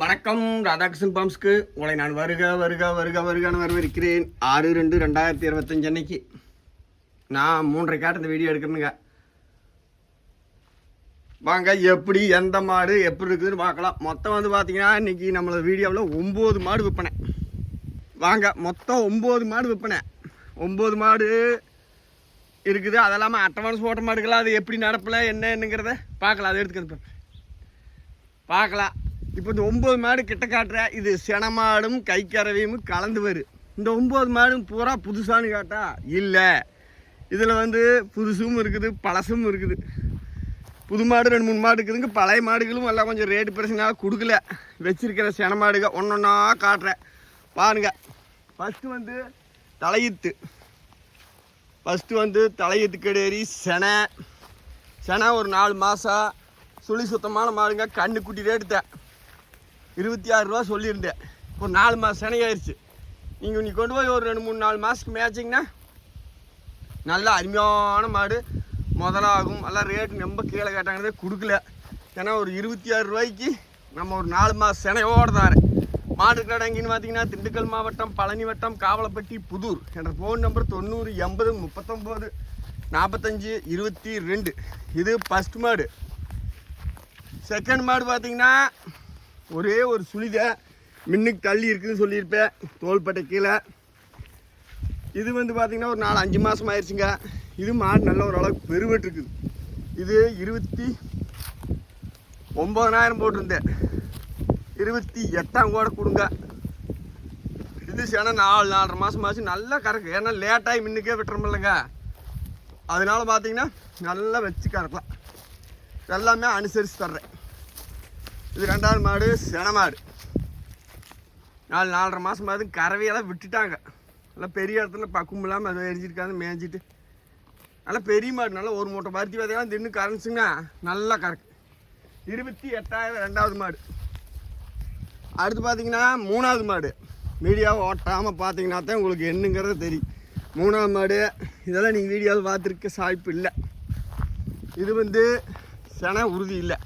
வணக்கம் ராதாகிருஷ்ணன் பாம்ஸ்க்கு. உங்களை நான் வருக வருக வருக வருகான்னு வரவிருக்கிறேன் ஆறு ரெண்டு ரெண்டாயிரத்தி இருபத்தஞ்சு அன்னைக்கு. நான் மூன்றரை காட்டு இந்த வீடியோ எடுக்கிறேனுங்க. வாங்க எப்படி எந்த மாடு எப்படி இருக்குதுன்னு பார்க்கலாம். மொத்தம் வந்து பார்த்தீங்கன்னா இன்றைக்கி நம்மளோட வீடியோவில் ஒம்பது மாடு விற்பனை. வாங்க மொத்தம் ஒம்பது மாடு விற்பனை. ஒம்பது மாடு இருக்குது. அதெல்லாமல் அட்டவான்ஸ் போட்ட மாடுகளா அது எப்படி நடப்பில் என்ன என்னங்கிறத பார்க்கலாம். அதை எடுத்துக்கிறது பார்க்கலாம். இப்போ இந்த ஒம்பது மாடு கிட்ட காட்டுற இது செனமாடும் கைக்கறவையும் கலந்து வரும் இந்த ஒம்பது மாடும் பூரா புதுசான்னு காட்டா இல்லை. இதில் வந்து புதுசும் இருக்குது பழசும் இருக்குது. புது மாடு ரெண்டு மூணு மாடு இருக்குதுங்க. பழைய மாடுகளும் எல்லாம் கொஞ்சம் ரேட்டு பிரச்சனையாக கொடுக்கல. வச்சிருக்கிற சென மாடுக ஒன்றா காட்டுறேன் பாருங்க. ஃபஸ்ட்டு வந்து தலையீத்து ஃபஸ்ட்டு வந்து தலையீத்து கடேறி செனை. செனை ஒரு நாலு மாதம் சுழி சுத்தமான மாடுங்க. கண்ணுக்குட்டி ரேட்டுத்தேன் இருபத்தி ஆறு ரூபா சொல்லியிருந்தேன். ஒரு நாலு மாதம் சினையாயிருச்சு. நீங்கள் இன்னைக்கு கொண்டு போய் ஒரு ரெண்டு மூணு நாலு மாதத்துக்கு மேய்ச்சிங்கன்னா நல்லா அருமையான மாடு. முதலாகும். எல்லாம் ரேட்டு ரொம்ப கீழே கேட்டாங்கிறதே கொடுக்கல. ஏன்னா ஒரு இருபத்தி ஆறு ரூபாய்க்கு நம்ம ஒரு நாலு மாதம் சினையோடு தாரேன் மாடு கடைங்கன்னு பார்த்தீங்கன்னா திண்டுக்கல் மாவட்டம் பழனி வட்டம் காவலப்பட்டி புதூர். என்ற ஃபோன் நம்பர் தொண்ணூறு எண்பது முப்பத்தொம்போது நாற்பத்தஞ்சு இருபத்தி ரெண்டு. இது ஃபஸ்ட் மாடு. செகண்ட் மாடு பார்த்தீங்கன்னா ஒரே ஒரு சுழித மின்னுக்கு தள்ளி இருக்குதுன்னு சொல்லியிருப்பேன் தோள்பட்டை கீழே. இது வந்து பார்த்திங்கன்னா ஒரு நாலு அஞ்சு மாதம் ஆயிடுச்சுங்க இது மாடு நல்ல ஓரளவுக்கு பெருவெட்டு இது இருபத்தி ஒம்பதனாயிரம் போட்டிருந்தேன். இருபத்தி எட்டாம் கூட கொடுங்க. இது சேனா நாலு நாலரை மாதம் ஆச்சு. நல்லா கறக்கு. ஏன்னா லேட்டாகி மின்னுக்கே விட்டுறமில்லங்க அதனால பார்த்தீங்கன்னா நல்லா வச்சு கறக்கலாம். எல்லாமே அனுசரித்து தர்றேன். இது ரெண்டாவது மாடு சென மாடு. நாலு நாலரை மாதம் பார்த்து கறவையெல்லாம் விட்டுட்டாங்க. நல்லா பெரிய இடத்துல பக்குவம் இல்லாமல் அதை எரிஞ்சிருக்காது மேய்ஞ்சிட்டு. நல்லா பெரிய மாடு நல்லா ஒரு மூட்டை பருத்தி விதையெல்லாம் தின்னு கரைஞ்சிங்கன்னா நல்லா கறக்கு. இருபத்தி எட்டாயிரம் ரெண்டாவது மாடு. அடுத்து பார்த்தீங்கன்னா மூணாவது மாடு. மீடியாவை ஓட்டாமல் பார்த்தீங்கன்னா தான் உங்களுக்கு என்னங்கிறது தெரியும். மூணாவது மாடு. இதெல்லாம் நீங்கள் வீடியோவில் பார்த்துருக்க சாய்ப்பு இல்லை. இது வந்து சென உறுதி இல்லை.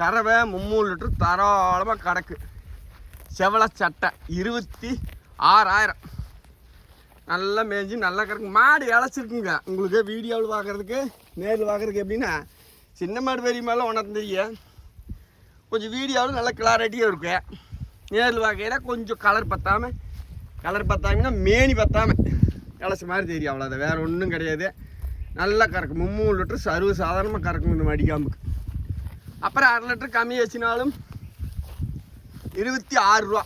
கறவை மும்மூணு லிட்டர் தாராளமாக கிடக்கு செவலை சட்டை இருபத்தி ஆறாயிரம். நல்லா மேய்ஞ்சி நல்லா கிடக்கு மாடு இழைச்சிருக்குங்க. உங்களுக்கு வீடியோவில் பார்க்குறதுக்கு நேரில் பார்க்குறதுக்கு எப்படின்னா சின்ன மாடு பெரிய மாடெலாம் ஒன்றா கொஞ்சம் வீடியோவில் நல்ல கிளாரிட்டியாக இருக்கு நேரில் பார்க்கையில கொஞ்சம் கலர் பற்றாமல் கலர் பத்தாங்கன்னா மேனி பத்தாமல் இழைச்ச மாதிரி தெரியும். அவ்வளோதான் வேறு ஒன்றும் கிடையாது. நல்லா கறக்கும் மும்மூணு லிட்டர் சர்வ சாதாரணமாக கறக்கும் இந்த மடிக்காம்புக்கு அப்புறம் அரை லிட்டர் கம்மி வச்சினாலும் இருபத்தி ஆறு ரூபா.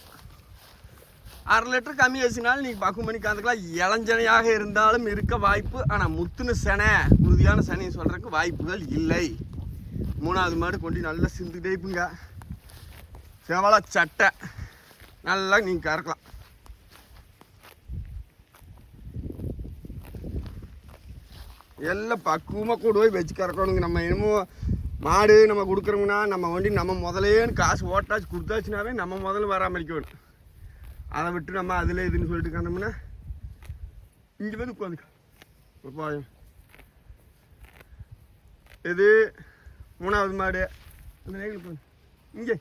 அரை லிட்டர் கம்மி வச்சினாலும் நீங்கள் பக்கு மணிக்கு காந்துக்கலாம் இளஞ்சனையாக இருந்தாலும் இருக்க வாய்ப்பு. ஆனால் முத்துன செனை உறுதியான சனையை சொல்கிறதுக்கு வாய்ப்புகள் இல்லை. மூணாவது மாடு கொண்டு நல்லா சிந்து டைப்புங்க செவல சட்டை. நல்லா நீங்கள் கறக்கலாம். எல்லாம் பக்குவமாக கூட போய் வச்சு கறக்கணுங்க. நம்ம என்னமோ மாடு நம்ம கொடுக்குறோம்னா நம்ம வண்டி நம்ம முதலேன்னு காசு ஓட்டாச்சு கொடுத்தாச்சுனாவே நம்ம முதல்ல பராமரிக்கணும் அதை விட்டு நம்ம அதில் இதுன்னு சொல்லிட்டு கண்டோம்னா இங்கே வந்து உட்காந்து போயும். இது மூணாவது மாடு. அந்த இங்கே.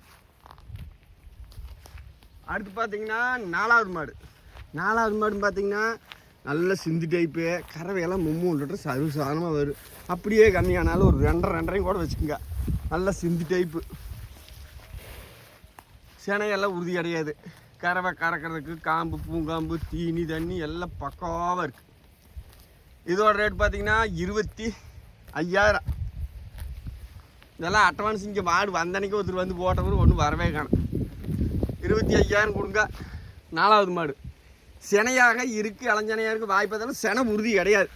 அடுத்து பார்த்தீங்கன்னா நாலாவது மாடு. நாலாவது மாடுன்னு பார்த்தீங்கன்னா நல்ல சிந்து டைப்பு கறவையெல்லாம் மும்மூணு லிட்டர் சர்வசாதாரணமாக வரும் அப்படியே கம்மியானாலும் ஒரு ரெண்டரை ரெண்டரையும் கூட வச்சுக்கோங்க. நல்ல சிந்து டைப்பு சேனையெல்லாம் உறுதி கிடையாது கறவை கறக்கிறதுக்கு காம்பு பூங்காம்பு தீனி தண்ணி எல்லாம் பக்காவாக இருக்குது இதோட ரேட் பார்த்தீங்கன்னா இருபத்தி ஐயாயிரம். இதெல்லாம் அட்வான்ஸ் இங்கே மாடு வந்தனைக்கு ஒருத்தர் வந்து போட்டவர் ஒன்றும் வரவே காணும். இருபத்தி ஐயாயிரம் கொடுங்க. நாலாவது மாடு. சினையாக இருக்குது இளஞ்சனையாக இருக்குது வாய்ப்பு சென உறுதி கிடையாது.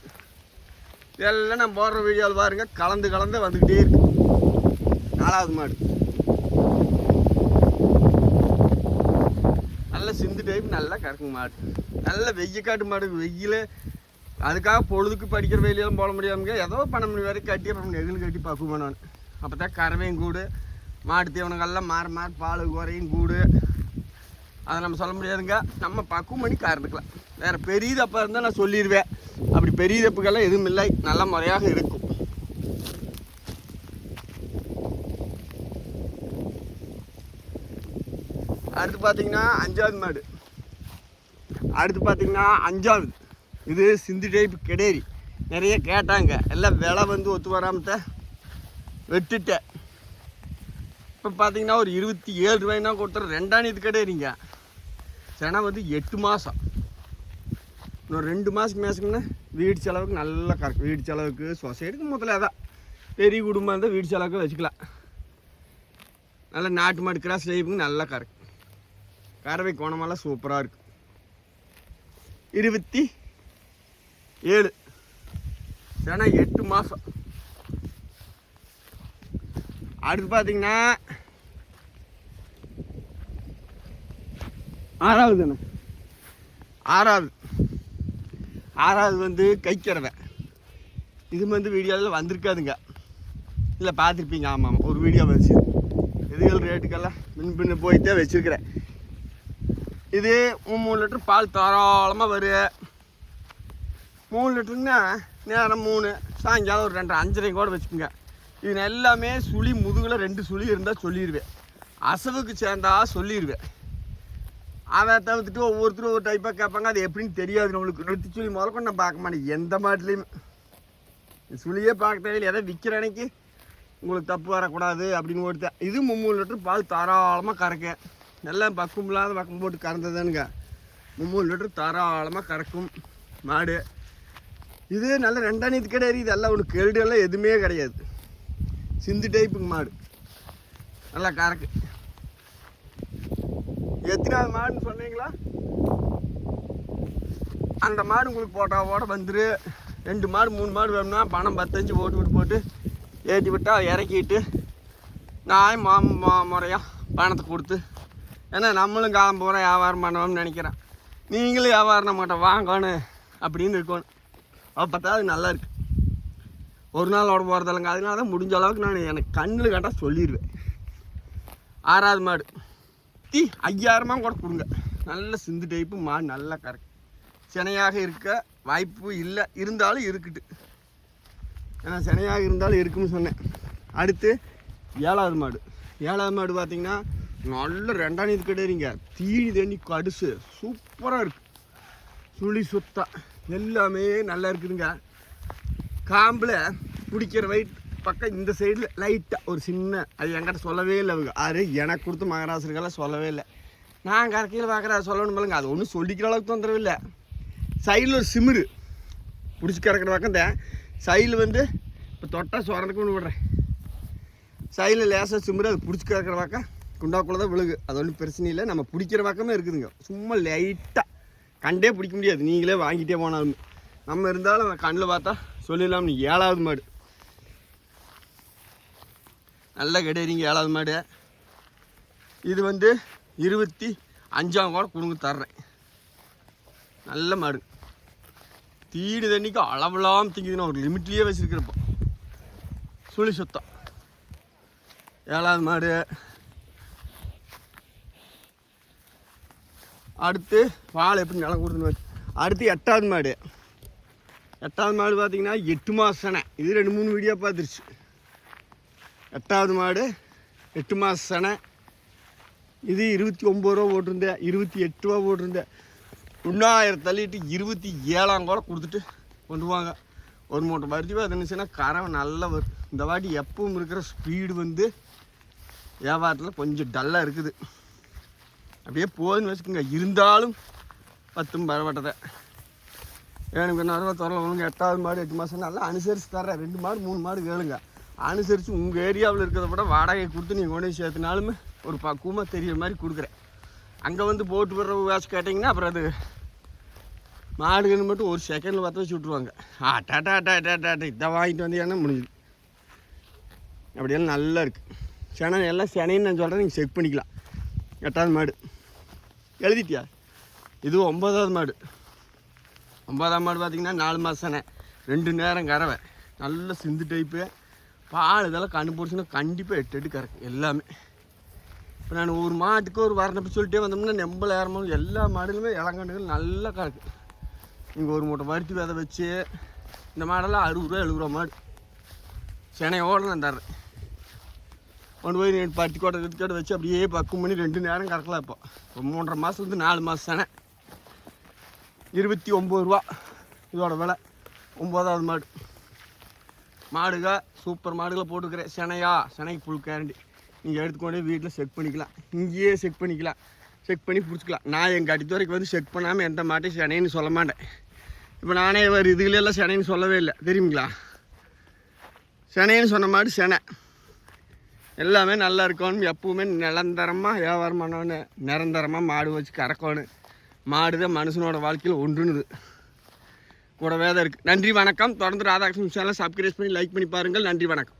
இதெல்லாம் நான் போடுற வீடியோவில் பாருங்கள் கலந்து கலந்து வந்துக்கிட்டே இருக்கு. நாலாவது மாடு. நல்ல சிந்து டைப் நல்லா கறக்குங்க மாடு. நல்ல வெய்ய காட்டு மாடு வெயில். அதுக்காக பொழுதுக்கு படிக்கிற வேலையெல்லாம் போட முடியாமங்க ஏதோ பண்ண மணி வரைக்கும் கட்டி அப்புறம் நெகிழ் கட்டி பக்குவேன் நான். அப்போ தான் கறவையும் கூடு மாட்டு தீவனங்கள்லாம் மாற மாற பால் குறையும் கூடு. அதை நம்ம சொல்ல முடியாதுங்க. நம்ம பக்குவம் பண்ணி வேறு பெரிய தப்பாக இருந்தால் நான் சொல்லிடுவேன் அப்படி பெரிய தப்புக்கெல்லாம் எதுவும் இல்லை. நல்ல முறையாக இருக்கும். அடுத்து பார்த்தீங்கன்னா அஞ்சாவது மாடு. அடுத்து பார்த்தீங்கன்னா அஞ்சாவது. இது சிந்து டைப் கெடேரி. நிறைய கேட்டாங்க. எல்லாம் விலை வந்து ஒத்து வராமத்த வெட்டுட்டேன். இப்போ பார்த்தீங்கன்னா ஒரு இருபத்தி ஏழு ரூபாய்னா கொடுத்துரு ரெண்டாம் இது கெடேரிங்க. செனை வந்து எட்டு மாதம் இன்னொரு ரெண்டு மாதத்துக்கு மேசக்குன்னா வீடு செலவுக்கு நல்லா கரெக்ட் வீடு செலவுக்கு சொசைட்டிக்கு முதல்ல அதான். பெரிய குடும்பம் இருந்தால் வீடு செலவுக்கு வச்சுக்கலாம். நல்லா நாட்டு மாடு கிராஸ் டைப்புக்கு நல்லா கரெக்ட் கறவை கோணமெல்லாம் சூப்பராக இருக்கு. இருபத்தி ஏழு. சென எட்டு மாதம் அடுத்து பார்த்தீங்கன்னா ஆறாவது என்ன ஆறாவது. ஆறாவது வந்து கைக்கிறவன் இது வந்து வீடியோவில் வந்திருக்காதுங்க. இல்லை பார்த்துருப்பீங்க. ஆமாம் ஆமாம். ஒரு வீடியோ வச்சு இதுகள் ரேட்டுக்கெல்லாம் மின் பின்ன போயிட்டே வச்சுருக்கிறேன். இது மூணு லிட்டர் பால் தாராளமாக வரும் மூணு லிட்டருன்னா நேரம் மூணு சாயங்காலம் ஒரு ரெண்டு அஞ்சரை கூட வச்சுக்கோங்க. இது எல்லாமே சுழி முதுகில் ரெண்டு சுழி இருந்தால் சொல்லிடுவேன் அசவுக்கு சேர்ந்தா சொல்லிடுவேன் அதை தவிர்த்துட்டு ஒவ்வொருத்தரும் ஒரு டைப்பாக கேட்பாங்க. அது எப்படின்னு தெரியாது நம்மளுக்கு. நிறுத்தி சுழி முதல்ல நான் பார்க்க மாட்டேன். எந்த மாட்டிலையுமே சுழியே பார்க்க தேவையில்லை. எதை விற்கிற அன்னைக்கு உங்களுக்கு தப்பு வரக்கூடாது அப்படின்னு ஓடுத்தேன் இது மும்மூணு லிட்டர் பால் தாராளமாக கறக்க. நல்லா பக்கம் இல்லாத பக்கம் போட்டு கறந்ததுனுங்க மும்மூணு லிட்டர் தாராளமாக கறக்கும் மாடு. இது நல்ல ரெண்டாம் இது கிடையாது இதெல்லாம் ஒன்று கெல்டு எல்லாம் எதுவுமே கிடையாது. சிந்து டைப்புங்க மாடு. நல்லா கறக்கு. எத்தனாவது மாடுன்னு சொன்னீங்களா? அந்த மாடு உங்களுக்கு போட்டாவோட வந்துரு. ரெண்டு மாடு மூணு மாடு வேணும்னா பணம் பத்தஞ்சு போட்டு விட்டு போட்டு ஏற்றி விட்டால் இறக்கிட்டு நான் மா மா- பணத்தை கொடுத்து. ஏன்னா நம்மளும் காலம் பூரா வியாபாரம் பண்ணணும்னு நினைக்கிறேன். நீங்களும் வியாபாரம் மாட்டோம் வாங்கணும் அப்படின்னு இருக்கணும். அப்போ பார்த்தா அது நல்லா இருக்கு. ஒரு நாள் ஓட போகிறதில்லைங்க அதனால தான் முடிஞ்ச அளவுக்கு நான் எனக்கு கண்ணில் கேட்டால் சொல்லிடுவேன் ஆறாவது மாடு. சுற்றி ஐயாயிரமா கூட கொடுங்க. நல்ல சிந்து டைப்பு மாடு நல்லா கரெக்ட் சினையாக இருக்க வாய்ப்பு இல்லை இருந்தாலும் இருக்குட்டு ஏன்னா சினையாக இருந்தாலும் இருக்குன்னு சொன்னேன். அடுத்து ஏழாவது மாடு. ஏழாவது மாடு பார்த்தீங்கன்னா நல்ல ரெண்டாம் நீது கிடையாதுங்க தீனி தண்ணி கடுசு. சூப்பராக இருக்கு. சுழி சுத்தம் எல்லாமே நல்லா இருக்குதுங்க. காம்பில் பிடிக்கிற வெயிட் பக்கம் இந்த சைடில் லைட்டாக ஒரு சின்ன அது என்கிட்ட சொல்லவே இல்லை அவங்க. ஆறு எனக்கு கொடுத்து மகராசருக்கெல்லாம் சொல்லவே இல்லை. நான் கரைக்கையில் பார்க்குற சொல்லணும் பாருங்க. அது ஒன்றும் சொல்லிக்கிற அளவுக்கு தொந்தரவு இல்லை. சைடில் ஒரு சிமிரு. பிடிச்சி கறக்கிற பக்கம் தான் சைடில் வந்து இப்போ தொட்டால் சுரண்டுக்கு கொண்டு விடுறேன் சைடில் லேசாக சிமிரு அது பிடிச்சி கறக்கிற பக்கம். குண்டாக்குள்ளே தான் விழுகு. அது ஒன்றும் பிரச்சனை இல்லை. நம்ம பிடிக்கிற பக்கமே இருக்குதுங்க. சும்மா லைட்டாக கண்டே பிடிக்க முடியாது. நீங்களே வாங்கிட்டே போனாலும். நம்ம இருந்தாலும் கண்ணில் பார்த்தா சொல்லிடலாம் நீ ஏழாவது மாடு. நல்ல கிடையிறீங்க ஏழாவது மாடு. இது வந்து இருபத்தி அஞ்சாம் கூட கொடுங்க தர்றேன். நல்ல மாடு. தீடு தண்ணிக்கு அளவெல்லாம் திங்குதுன்னா ஒரு லிமிட்லேயே வச்சுருக்கிறப்போ. சுழி சுத்தம். ஏழாவது மாடு. அடுத்து வாழை எப்படி நிலம் கொடுத்துன்னு அடுத்து எட்டாவது மாடு. எட்டாவது மாடு பார்த்தீங்கன்னா எட்டு மாதம் சனை இது ரெண்டு மூணு வீடியோ பார்த்துருச்சு. எட்டாவது மாடு எட்டு மாதம் சனை. இது இருபத்தி ஒம்பது ரூபா போட்டிருந்தேன். இருபத்தி எட்டு ரூபா போட்டிருந்தேன். ஒன்றாயிரம் தள்ளிட்டு இருபத்தி ஏழாம் கூட கொடுத்துட்டு கொண்டுவாங்க ஒரு மூட்டை பருத்தி அது இருந்துச்சுன்னா கறவை நல்லா வரும் இந்த வாட்டி எப்பவும் இருக்கிற ஸ்பீடு வந்து வியாபாரத்தில் கொஞ்சம் டல்லாக இருக்குது. அப்படியே போதுன்னு வச்சுக்கோங்க. இருந்தாலும் பத்தும் பரவட்டதை எனக்கு நிறைய திறல ஒழுங்கு எட்டாவது மாடு எட்டு மாதம் நல்லா அனுசரித்து தர்றேன். ரெண்டு மாடு மூணு மாடு கேளுங்க. அனுசரித்து உங்கள் ஏரியாவில் இருக்கிறத விட வாடகை கொடுத்து நீங்கள் கொண்டு சேர்த்துனாலுமே ஒரு பக்குவமாக தெரிகிற மாதிரி கொடுக்குறேன். அங்கே வந்து போட்டு வர்ற வேச கேட்டிங்கன்னா அப்புறம் அது மாடுகன்னு மட்டும் ஒரு செகண்டில் பார்த்து வச்சு விட்ருவாங்க ஆ டாட்டா டா டா டா இதை வாங்கிட்டு வந்தீங்கன்னா முடிஞ்சுது. அப்படியெல்லாம் நல்லா இருக்குது சென எல்லாம் செனைன்னு நான் சொல்கிறேன் நீங்கள் செக் பண்ணிக்கலாம். எட்டாவது மாடு. எழுதிட்டியா? இது ஒம்பதாவது மாடு. ஒன்பதாம் மாடு பார்த்தீங்கன்னா நாலு மாதம் செனை. ரெண்டு நேரம் கறவை. நல்ல சிந்து டைப்பு பால் இதெல்லாம் கண்டுபிடிச்சுன்னா கண்டிப்பாக எட்டு எட்டு கறக்கும் எல்லாமே. இப்போ நான் ஒரு மாட்டுக்கு ஒரு வரணும் சொல்லிட்டே வந்தோம்னா நெம்பல் ஏறமும் எல்லா மாடுகளுமே இளங்கண்டுகள் நல்லா கறக்கு இங்கே ஒரு மூட்டை பருத்தி விதை வச்சு இந்த மாடெல்லாம் அறுபது ரூபா எழுபது ரூபா மாடு. செனையோடு நான் தர்றேன். கொண்டு போய் ரெண்டு பருத்தி கோட்டை கட்டி கோட்டை வச்சு அப்படியே பக்கம் பண்ணி ரெண்டு நேரம் கறக்கலாம் இப்போ. இப்போ மூன்றரை மாதத்துலேருந்து நாலு மாதம் செனை. இருபத்தி ஒம்பது ரூபா இதோட விலை. ஒம்பதாவது மாடு. மாடுக சூப்பர் மாடுகளை போட்டுக்கிறேன் செனையா செனைக்கு புல் கேரண்டி நீங்கள் எடுத்துக்கொண்டு வீட்டில் செக் பண்ணிக்கலாம். இங்கேயே செக் பண்ணிக்கலாம். செக் பண்ணி பிடிச்சிக்கலாம். நான் எங்கள் அடி வரைக்கும் வந்து செக் பண்ணாமல் எந்த மாட்டையும் செனைன்னு சொல்ல மாட்டேன். இப்போ நானே ஒரு இதுகளெல்லாம் செனைன்னு சொல்லவே இல்லை. தெரியுங்களா? செனைன்னு சொன்ன மாடு செனை. எல்லாமே நல்லா இருக்கணும். எப்பவுமே நிரந்தரமாக வியாபாரம் பண்ணணும் நிரந்தரமாக மாடு வச்சு கறக்கணும். மாடு தான் மனுஷனோட வாழ்க்கையில் ஒன்றுனுது கூடவே தான் இருக்குது நன்றி வணக்கம். தொடர்ந்து ராதாகிருஷ்ணன் சேனல் சப்ஸ்கிரைப் பண்ணி லைக் பண்ணி பாருங்கள். நன்றி வணக்கம்.